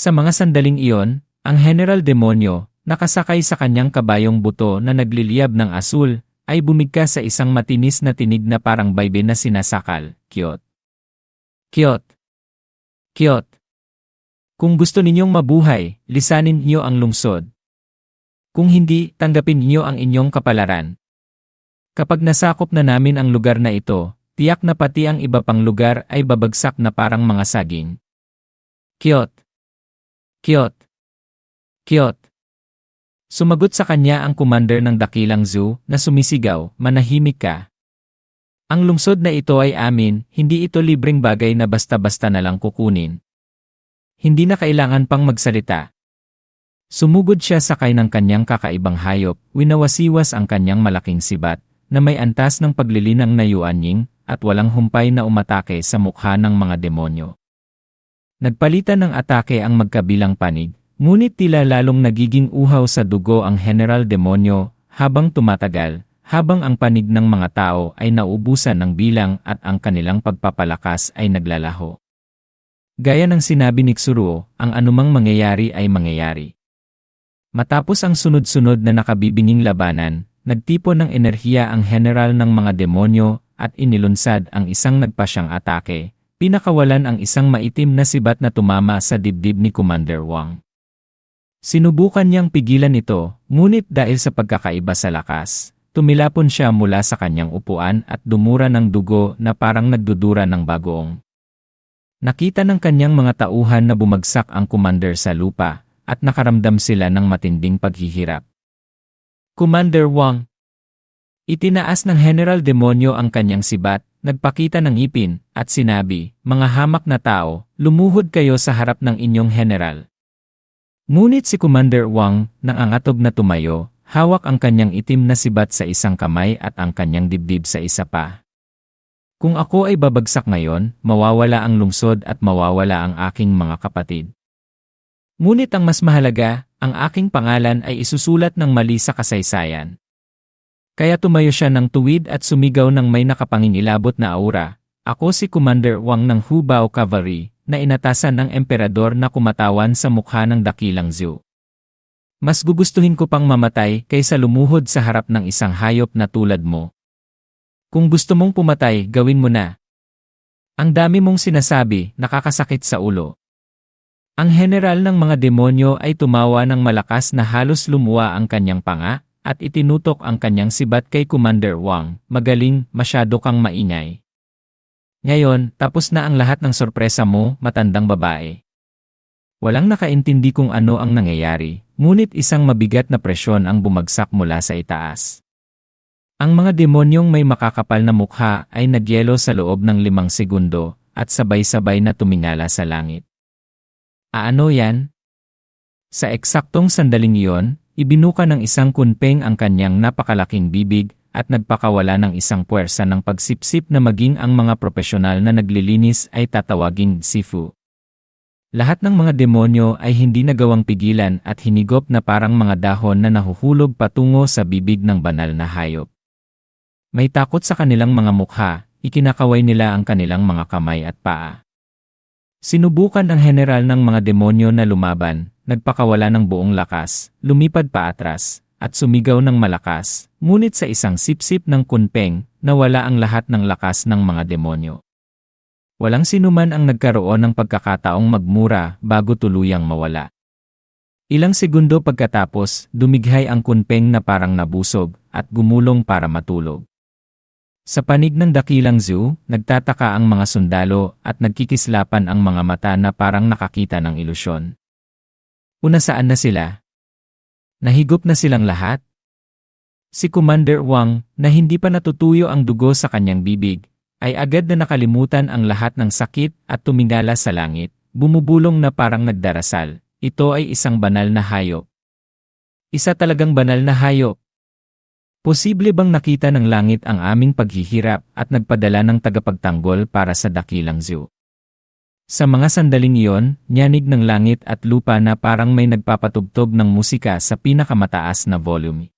Sa mga sandaling iyon, ang General Demonyo, nakasakay sa kanyang kabayong buto na nagliliyab ng asul, ay bumigkas sa isang matinis na tinig na parang baybe na sinasakal, Kyot. Kyot. Kyot. Kung gusto ninyong mabuhay, lisanin niyo ang lungsod. Kung hindi, tanggapin niyo ang inyong kapalaran. Kapag nasakop na namin ang lugar na ito, tiyak na pati ang iba pang lugar ay babagsak na parang mga saging. Kyot. Kyot. Kyot. Sumagot sa kanya ang commander ng dakilang zoo na sumisigaw, manahimik ka. Ang lungsod na ito ay amin, hindi ito libreng bagay na basta-basta na lang kukunin. Hindi na kailangan pang magsalita. Sumugod siya sakay ng kanyang kakaibang hayop, winawasiwas ang kanyang malaking sibat, na may antas ng paglilinang na yuanying, at walang humpay na umatake sa mukha ng mga demonyo. Nagpalitan ng atake ang magkabilang panig, ngunit tila lalong nagiging uhaw sa dugo ang General Demonyo habang tumatagal, habang ang panig ng mga tao ay naubusan ng bilang at ang kanilang pagpapalakas ay naglalaho. Gaya ng sinabi ni Xuru, ang anumang mangyayari ay mangyayari. Matapos ang sunod-sunod na nakabibinging labanan, nagtipon ng enerhiya ang general ng mga demonyo at inilunsad ang isang nagpasyang atake, pinakawalan ang isang maitim na sibat na tumama sa dibdib ni Commander Wang. Sinubukan niyang pigilan ito, ngunit dahil sa pagkakaiba sa lakas, tumilapon siya mula sa kanyang upuan at dumura ng dugo na parang nagdudura ng bagoong. Nakita ng kanyang mga tauhan na bumagsak ang commander sa lupa at nakaramdam sila ng matinding paghihirap. Commander Wang Itinaas ng General Demonyo ang kanyang sibat nagpakita ng ipin, at sinabi, Mga hamak na tao, lumuhod kayo sa harap ng inyong general. Ngunit si Commander Wang, nang angatog na tumayo, hawak ang kanyang itim na sibat sa isang kamay at ang kanyang dibdib sa isa pa. Kung ako ay babagsak ngayon, mawawala ang lungsod at mawawala ang aking mga kapatid. Ngunit ang mas mahalaga, ang aking pangalan ay isusulat ng mali sa kasaysayan. Kaya tumayo siya ng tuwid at sumigaw ng may nakapangingilabot na aura. Ako si Commander Wang ng Hubao Cavalry, na inatasan ng emperador na kumatawan sa mukha ng dakilang Zhu. Mas gugustuhin ko pang mamatay kaysa lumuhod sa harap ng isang hayop na tulad mo. Kung gusto mong pumatay, gawin mo na. Ang dami mong sinasabi, nakakasakit sa ulo. Ang general ng mga demonyo ay tumawa ng malakas na halos lumuwa ang kanyang panga, at itinutok ang kanyang sibat kay Commander Wang, magaling, masyado kang maingay. Ngayon, tapos na ang lahat ng sorpresa mo, matandang babae. Walang nakaintindi kung ano ang nangyayari, ngunit isang mabigat na presyon ang bumagsak mula sa itaas. Ang mga demonyong may makakapal na mukha ay nagyelo sa loob ng limang segundo at sabay-sabay na tumingala sa langit. Aano yan? Sa eksaktong sandaling iyon, Ibinuka ng isang kunpeng ang kanyang napakalaking bibig at nagpakawala ng isang puwersa ng pagsipsip na maging ang mga profesional na naglilinis ay tatawaging sifu. Lahat ng mga demonyo ay hindi nagawang pigilan at hinigop na parang mga dahon na nahuhulog patungo sa bibig ng banal na hayop. May takot sa kanilang mga mukha, ikinakaway nila ang kanilang mga kamay at paa. Sinubukan ang general ng mga demonyo na lumaban, nagpakawala ng buong lakas, lumipad pa atras, at sumigaw ng malakas, ngunit sa isang sipsip ng kunpeng, nawala ang lahat ng lakas ng mga demonyo. Walang sinuman ang nagkaroon ng pagkakataong magmura bago tuluyang mawala. Ilang segundo pagkatapos, dumighay ang kunpeng na parang nabusog at gumulong para matulog. Sa panig ng dakilang zoo, nagtataka ang mga sundalo at nagkikislapan ang mga mata na parang nakakita ng ilusyon. Una saan na sila? Nahigop na silang lahat? Si Commander Wang, na hindi pa natutuyo ang dugo sa kanyang bibig, ay agad na nakalimutan ang lahat ng sakit at tumingala sa langit, bumubulong na parang nagdarasal. Ito ay isang banal na hayop. Isa talagang banal na hayop. Posible bang nakita ng langit ang aming paghihirap at nagpadala ng tagapagtanggol para sa dakilang zoo? Sa mga sandaling iyon, nyanig ng langit at lupa na parang may nagpapatugtog ng musika sa pinakamataas na volume.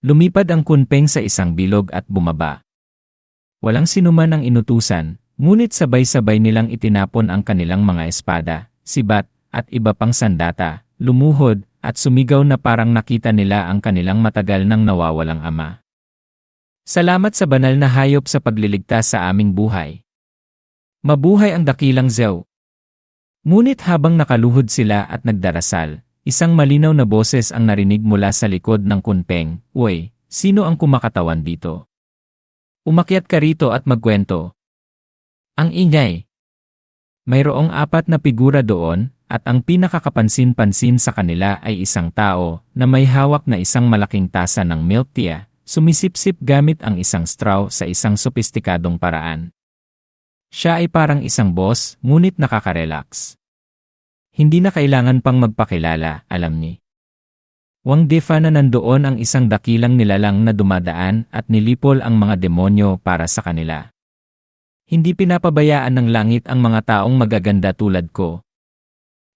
Lumipad ang kunpeng sa isang bilog at bumaba. Walang sinuman ang inutusan, ngunit sabay-sabay nilang itinapon ang kanilang mga espada, sibat, at iba pang sandata, lumuhod, at sumigaw na parang nakita nila ang kanilang matagal nang nawawalang ama. Salamat sa banal na hayop sa pagliligtas sa aming buhay. Mabuhay ang dakilang Zew. Ngunit habang nakaluhod sila at nagdarasal, isang malinaw na boses ang narinig mula sa likod ng kunpeng, Uy, sino ang kumakatawan dito? Umakyat ka rito at magkwento. Ang ingay. Mayroong apat na figura doon, at ang pinakakapansin-pansin sa kanila ay isang tao na may hawak na isang malaking tasa ng milk tea, sumisipsip gamit ang isang straw sa isang sopistikadong paraan. Siya ay parang isang boss, ngunit nakaka-relax. Hindi na kailangan pang magpakilala, alam ni. Wang defa na nandoon ang isang dakilang nilalang na dumadaan at nilipol ang mga demonyo para sa kanila. Hindi pinapabayaan ng langit ang mga taong magaganda tulad ko.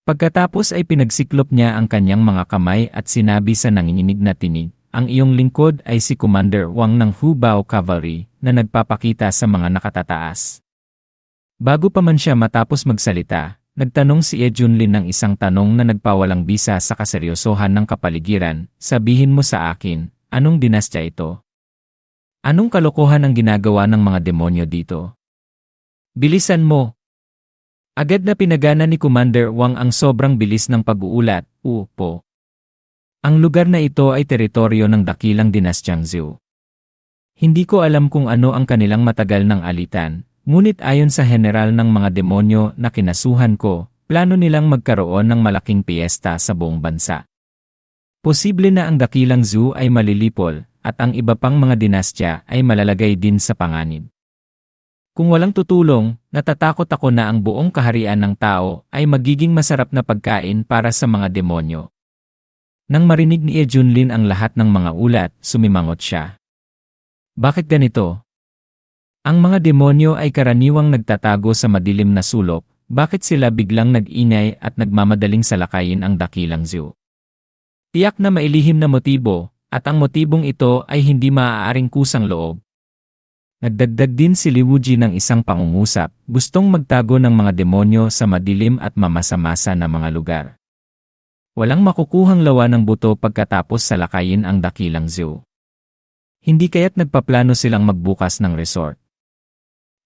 Pagkatapos ay pinagsiklop niya ang kanyang mga kamay at sinabi sa nanginginig na tinig, ang iyong lingkod ay si Commander Wang ng Hubao Cavalry na nagpapakita sa mga nakatataas. Bago pa man siya matapos magsalita, Nagtanong si E. Junlin ng isang tanong na nagpawalang bisa sa kaseryosohan ng kapaligiran, sabihin mo sa akin, anong dinastya ito? Anong kalokohan ang ginagawa ng mga demonyo dito? Bilisan mo! Agad na pinagana ni Commander Wang ang sobrang bilis ng pag-uulat, upo. Ang lugar na ito ay teritoryo ng dakilang dinastyang Zhou. Hindi ko alam kung ano ang kanilang matagal ng alitan, Ngunit ayon sa general ng mga demonyo na kinasuhan ko, plano nilang magkaroon ng malaking piyesta sa buong bansa. Posible na ang dakilang zoo ay malilipol at ang iba pang mga dinastya ay malalagay din sa panganib. Kung walang tutulong, natatakot ako na ang buong kaharian ng tao ay magiging masarap na pagkain para sa mga demonyo. Nang marinig ni Ejunlin ang lahat ng mga ulat, sumimangot siya. Bakit ganito? Ang mga demonyo ay karaniwang nagtatago sa madilim na sulok, bakit sila biglang nag-ingay at nagmamadaling salakayin ang dakilang zoo? Tiyak na mailihim na motibo, at ang motibong ito ay hindi maaaring kusang loob. Nagdagdag din si Liwuji ng isang pangungusap, gustong magtago ng mga demonyo sa madilim at mamasamasa na mga lugar. Walang makukuhang lawa ng buto pagkatapos salakayin ang dakilang zoo. Hindi kaya't nagpaplano silang magbukas ng resort.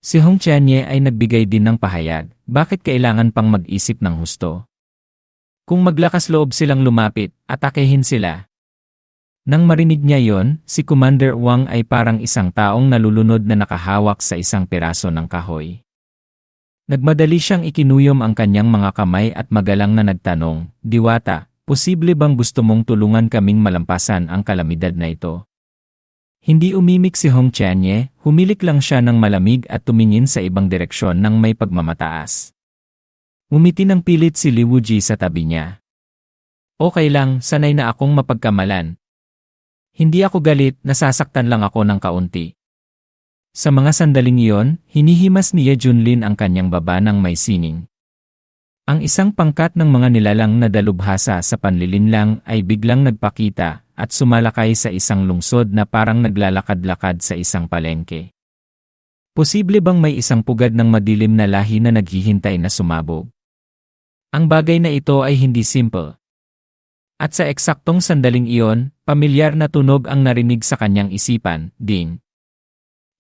Si Hong Chanye ay nagbigay din ng pahayag, bakit kailangan pang mag-isip ng husto? Kung maglakas loob silang lumapit, atakehin sila. Nang marinig niya yon, si Commander Wang ay parang isang taong nalulunod na nakahawak sa isang piraso ng kahoy. Nagmadali siyang ikinuyom ang kanyang mga kamay at magalang na nagtanong, Diwata, posible bang gusto mong tulungan kaming malampasan ang kalamidad na ito? Hindi umimik si Hong Chanye, humilik lang siya ng malamig at tumingin sa ibang direksyon ng may pagmamataas. Umiti ng pilit si Li Wuji sa tabi niya. Okay lang, sanay na akong mapagkamalan. Hindi ako galit, nasasaktan lang ako ng kaunti. Sa mga sandaling iyon, hinihimas ni Ye Junlin ang kanyang baba ng may sining. Ang isang pangkat ng mga nilalang na dalubhasa sa panlilinlang ay biglang nagpakita at sumalakay sa isang lungsod na parang naglalakad-lakad sa isang palengke. Posible bang may isang pugad ng madilim na lahi na naghihintay na sumabog? Ang bagay na ito ay hindi simple. At sa eksaktong sandaling iyon, pamilyar na tunog ang narinig sa kanyang isipan, ding.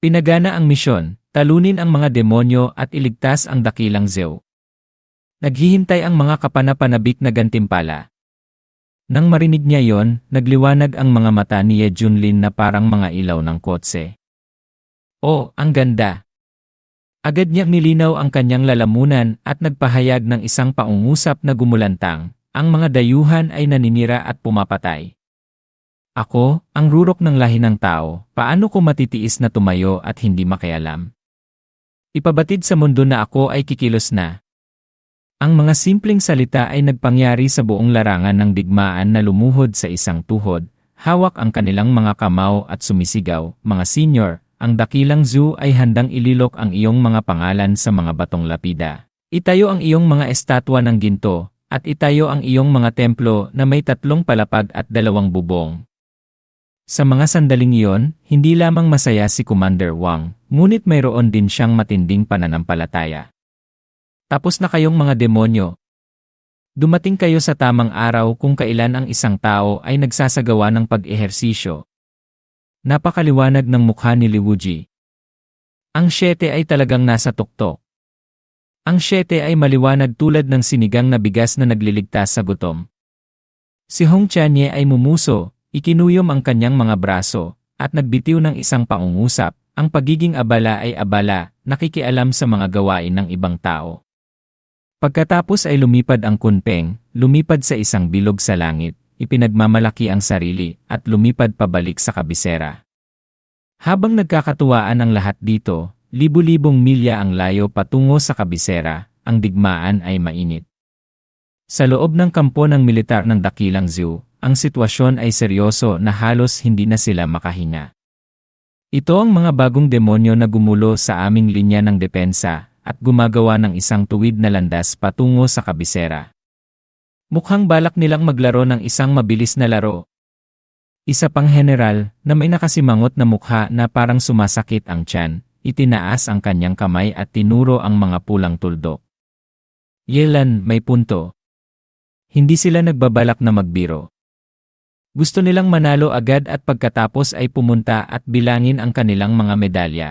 Pinagana ang misyon, talunin ang mga demonyo at iligtas ang dakilang Zew. Naghihintay ang mga kapanapanabik na gantimpala. Nang marinig niya yon, nagliwanag ang mga mata ni Ye Junlin na parang mga ilaw ng kotse. Oh, ang ganda! Agad niyang nilinaw ang kanyang lalamunan at nagpahayag ng isang paungusap na gumulantang, ang mga dayuhan ay naninira at pumapatay. Ako, ang rurok ng lahi ng tao, paano ko matitiis na tumayo at hindi makialam? Ipabatid sa mundo na ako ay kikilos na, ang mga simpleng salita ay nagpangyari sa buong larangan ng digmaan na lumuhod sa isang tuhod, hawak ang kanilang mga kamao at sumisigaw, mga senior, ang dakilang zoo ay handang ililok ang iyong mga pangalan sa mga batong lapida. Itayo ang iyong mga estatwa ng ginto, at itayo ang iyong mga templo na may tatlong palapag at dalawang bubong. Sa mga sandaling iyon, hindi lamang masaya si Commander Wang, ngunit mayroon din siyang matinding pananampalataya. Tapos na kayong mga demonyo. Dumating kayo sa tamang araw kung kailan ang isang tao ay nagsasagawa ng pag-ehersisyo. Napakaliwanag ng mukha ni Liwuji. Ang syete ay talagang nasa tuktok. Ang syete ay maliwanag tulad ng sinigang na bigas na nagliligtas sa gutom. Si Hong Chanye ay mumuso, ikinuyom ang kanyang mga braso, at nagbitiw ng isang pangungusap, ang pagiging abala ay abala, nakikialam sa mga gawain ng ibang tao. Pagkatapos ay lumipad ang kunpeng, lumipad sa isang bilog sa langit, ipinagmamalaki ang sarili, at lumipad pabalik sa kabisera. Habang nagkakatuwaan ang lahat dito, libu-libong milya ang layo patungo sa kabisera, ang digmaan ay mainit. Sa loob ng kampo ng militar ng Dakilang Zoo, ang sitwasyon ay seryoso na halos hindi na sila makahinga. Ito ang mga bagong demonyo na gumulo sa aming linya ng depensa at gumagawa ng isang tuwid na landas patungo sa kabisera. Mukhang balak nilang maglaro ng isang mabilis na laro. Isa pang general na may nakasimangot na mukha na parang sumasakit ang tiyan, itinaas ang kanyang kamay at tinuro ang mga pulang tuldok. Yelan, may punto. Hindi sila nagbabalak na magbiro. Gusto nilang manalo agad at pagkatapos ay pumunta at bilangin ang kanilang mga medalya.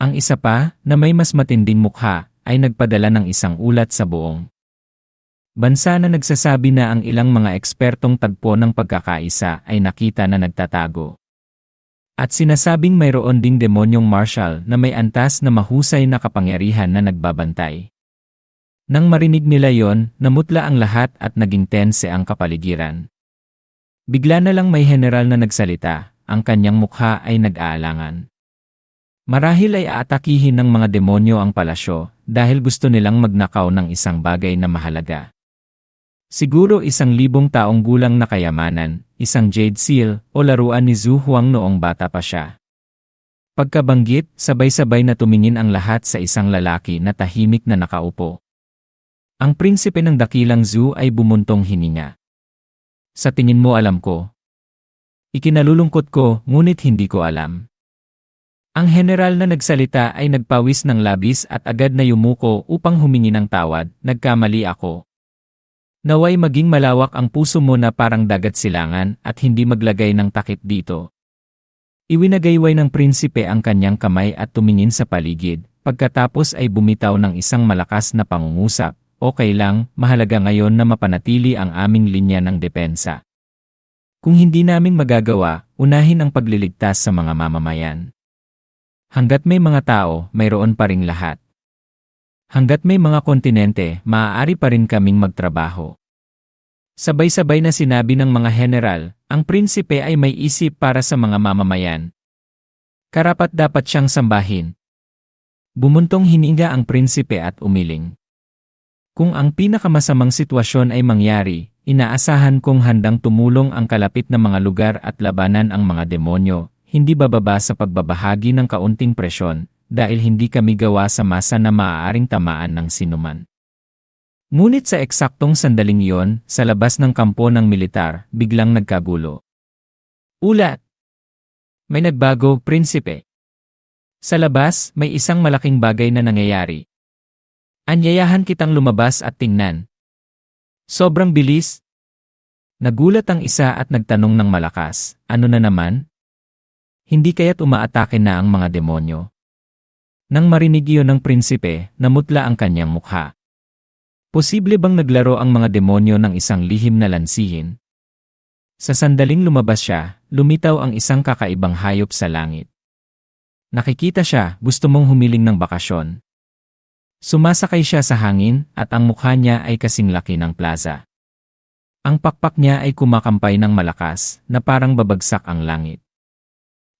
Ang isa pa, na may mas matinding mukha, ay nagpadala ng isang ulat sa buong Bansa na nagsasabi na ang ilang mga ekspertong tagpo ng pagkakaisa ay nakita na nagtatago. At sinasabing mayroon ding demonyong martial na may antas na mahusay na kapangyarihan na nagbabantay. Nang marinig nila yon, namutla ang lahat at naging tense ang kapaligiran. Bigla na lang may general na nagsalita, ang kanyang mukha ay nag-aalangan. Marahil ay aatakihin ng mga demonyo ang palasyo dahil gusto nilang magnakaw ng isang bagay na mahalaga. Siguro isang libong taong gulang na kayamanan, isang jade seal, o laruan ni Zhu Huang noong bata pa siya. Pagkabanggit, sabay-sabay na tumingin ang lahat sa isang lalaki na tahimik na nakaupo. Ang prinsipe ng dakilang Zhu ay bumuntong hininga. Sa tingin mo alam ko. Ikinalulungkot ko, ngunit hindi ko alam. Ang general na nagsalita ay nagpawis ng labis at agad na yumuko upang humingi ng tawad, nagkamali ako. Naway maging malawak ang puso mo na parang dagat silangan at hindi maglagay ng takip dito. Iwinagayway ng prinsipe ang kanyang kamay at tumingin sa paligid, pagkatapos ay bumitaw ng isang malakas na pangungusap, okay lang, mahalaga ngayon na mapanatili ang aming linya ng depensa. Kung hindi namin magagawa, unahin ang pagliligtas sa mga mamamayan. Hanggat may mga tao, mayroon pa ring lahat. Hanggat may mga kontinente, maaari pa rin kaming magtrabaho. Sabay-sabay na sinabi ng mga general, ang prinsipe ay may isip para sa mga mamamayan. Karapat dapat siyang sambahin. Bumuntong hininga ang prinsipe at umiling. Kung ang pinakamasamang sitwasyon ay mangyari, inaasahan kong handang tumulong ang kalapit na mga lugar at labanan ang mga demonyo, hindi bababa sa pagbabahagi ng kaunting presyon, dahil hindi kami gawa sa masa na maaaring tamaan ng sinuman. Ngunit sa eksaktong sandaling iyon, sa labas ng kampo ng militar, biglang nagkagulo. Ulat! May nagbago, prinsipe. Sa labas, may isang malaking bagay na nangyayari. Anyayahan kitang lumabas at tingnan. Sobrang bilis. Nagulat ang isa at nagtanong ng malakas, ano na naman? Hindi kaya't umaatake na ang mga demonyo. Nang marinig iyon ng prinsipe, namutla ang kanyang mukha. Posible bang naglaro ang mga demonyo ng isang lihim na lansihin? Sa sandaling lumabas siya, lumitaw ang isang kakaibang hayop sa langit. Nakikita siya, gusto mong humiling ng bakasyon. Sumasakay siya sa hangin at ang mukha niya ay kasing laki ng plaza. Ang pakpak niya ay kumakampay ng malakas na parang babagsak ang langit.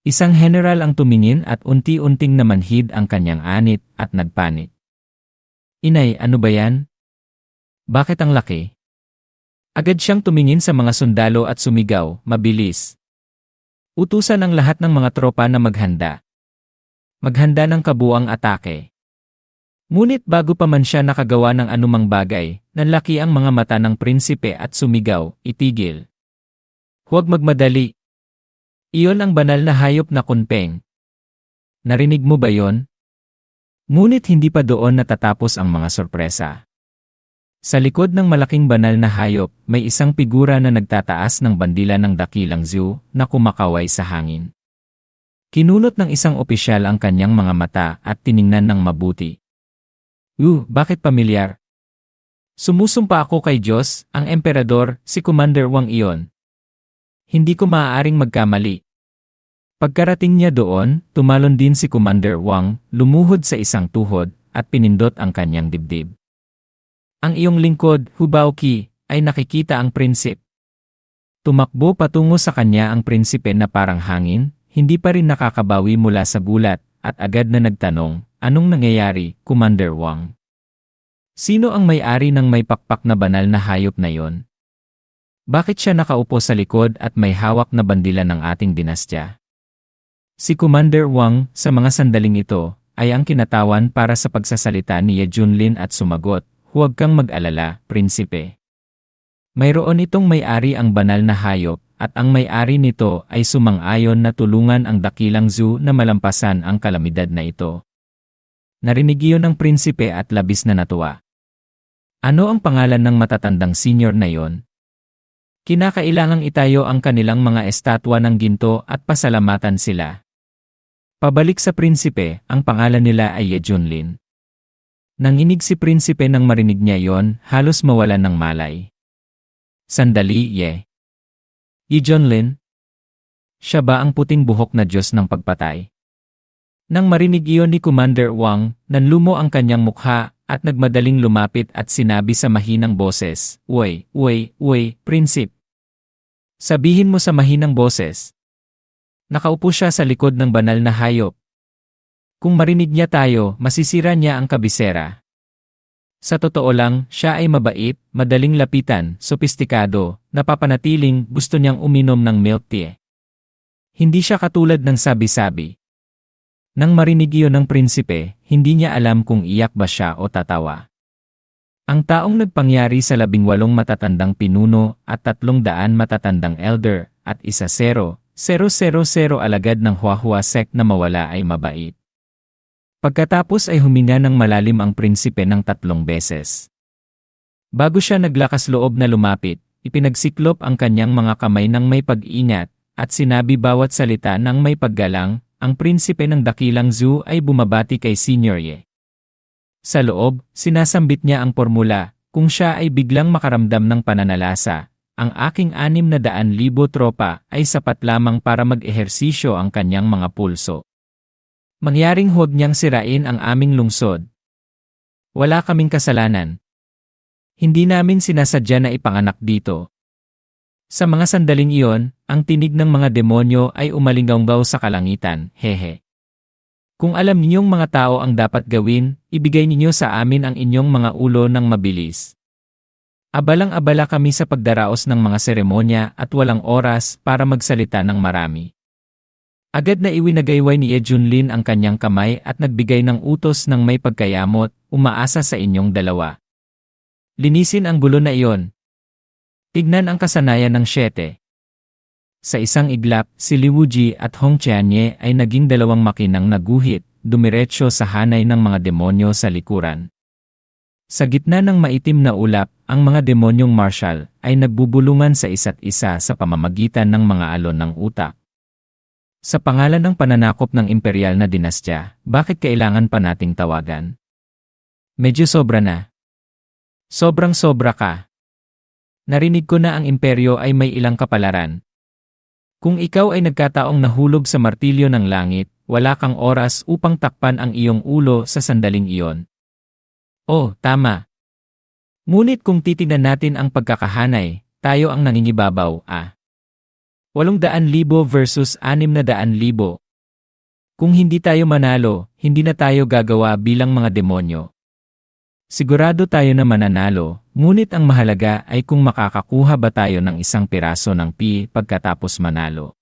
Isang general ang tumingin at unti-unting namanhid ang kanyang anit at nagpanit. Inay, ano ba yan? Bakit ang laki? Agad siyang tumingin sa mga sundalo at sumigaw, mabilis. Utusan ang lahat ng mga tropa na maghanda. Maghanda ng kabuang atake. Ngunit bago pa man siya nakagawa ng anumang bagay, nanlaki ang mga mata ng prinsipe at sumigaw, itigil. Huwag magmadali, iyon ang banal na hayop na kunpeng. Narinig mo ba yon? Ngunit hindi pa doon natatapos ang mga sorpresa. Sa likod ng malaking banal na hayop, may isang figura na nagtataas ng bandila ng dakilang zoo na kumakaway sa hangin. Kinulot ng isang opisyal ang kanyang mga mata at tiningnan ng mabuti. Uh, bakit pamilyar? Sumusumpa ako kay Diyos, ang emperador, si Commander Wang iyon. Hindi ko maaaring magkamali. Pagkarating niya doon, tumalon din si Commander Wang, lumuhod sa isang tuhod, at pinindot ang kanyang dibdib. Ang iyong lingkod, Hubao Ki, ay nakikita ang prinsip. Tumakbo patungo sa kanya ang prinsipe na parang hangin, hindi pa rin nakakabawi mula sa gulat, at agad na nagtanong, anong nangyayari, Commander Wang? Sino ang may-ari ng may pakpak na banal na hayop na yon? Bakit siya nakaupo sa likod at may hawak na bandila ng ating dinastya? Si Commander Wang, sa mga sandaling ito, ay ang kinatawan para sa pagsasalita ni Ye Junlin at sumagot, Huwag kang mag-alala, prinsipe. Mayroon itong may-ari ang banal na hayop, at ang may-ari nito ay sumang-ayon na tulungan ang dakilang zoo na malampasan ang kalamidad na ito. Narinig iyon ng prinsipe at labis na natuwa. Ano ang pangalan ng matatandang senior na yon? Kinakailangang itayo ang kanilang mga estatwa ng ginto at pasalamatan sila. Pabalik sa prinsipe, ang pangalan nila ay Ye Junlin. Nanginig si prinsipe nang marinig niya yon, halos mawalan ng malay. Sandali, Ye. Ye Junlin? Siya ba ang puting buhok na Diyos ng pagpatay? Nang marinig iyon ni Commander Wang, nanlumo ang kanyang mukha at nagmadaling lumapit at sinabi sa mahinang boses, Uy, uy, uy, prinsip. Sabihin mo sa mahinang boses, Nakaupo siya sa likod ng banal na hayop. Kung marinig niya tayo, masisira niya ang kabisera. Sa totoo lang, siya ay mabait, madaling lapitan, sopistikado, napapanatiling gusto niyang uminom ng milk tea. Hindi siya katulad ng sabi-sabi. Nang marinig iyon ng prinsipe, hindi niya alam kung iyak ba siya o tatawa. Ang taong nagpangyari sa labing walong matatandang pinuno at tatlong daan matatandang elder at isa zero 000 alagad ng Huahua sect na mawala ay mabait. Pagkatapos ay huminga ng malalim ang prinsipe ng tatlong beses. Bago siya naglakas loob na lumapit, ipinagsiklop ang kanyang mga kamay ng may pag-ingat, at sinabi bawat salita ng may paggalang, ang prinsipe ng dakilang zoo ay bumabati kay Senior Ye. Sa loob, sinasambit niya ang formula, kung siya ay biglang makaramdam ng pananalasa, ang aking anim na daan libo tropa ay sapat lamang para mag-ehersisyo ang kanyang mga pulso. Mangyaring huwag niyang sirain ang aming lungsod. Wala kaming kasalanan. Hindi namin sinasadya na ipanganak dito. Sa mga sandaling iyon, ang tinig ng mga demonyo ay umalinggaw sa kalangitan, hehe. Kung alam ninyong mga tao ang dapat gawin, ibigay ninyo sa amin ang inyong mga ulo ng mabilis. Abalang-abala kami sa pagdaraos ng mga seremonya at walang oras para magsalita ng marami. Agad na iwinagayway ni Ejunlin ang kanyang kamay at nagbigay ng utos ng may pagkayamot, umaasa sa inyong dalawa. Linisin ang gulo na iyon. Tignan ang kasanayan ng siyete. Sa isang iglap, si Liwuji at Hong Chianye ay naging dalawang makinang naguhit, dumiretso sa hanay ng mga demonyo sa likuran. Sa gitna ng maitim na ulap, ang mga demonyong martial ay nagbubulungan sa isa't isa sa pamamagitan ng mga alon ng utak. Sa pangalan ng pananakop ng imperial na dinastya, bakit kailangan pa nating tawagan? Medyo sobra na. Sobrang sobra ka. Narinig ko na ang imperyo ay may ilang kapalaran. Kung ikaw ay nagkataong nahulog sa martilyo ng langit, wala kang oras upang takpan ang iyong ulo sa sandaling iyon, Oh, tama. Ngunit kung titignan natin ang pagkakahanay, tayo ang nangingibabaw, ah. 800,000 versus 600,000. Kung hindi tayo manalo, hindi na tayo gagawa bilang mga demonyo. Sigurado tayo na mananalo, ngunit ang mahalaga ay kung makakakuha ba tayo ng isang piraso ng pi pagkatapos manalo.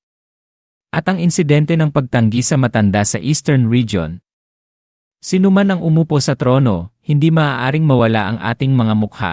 At ang insidente ng pagtanggi sa matanda sa Eastern Region, Sino man ang umupo sa trono, hindi maaaring mawala ang ating mga mukha.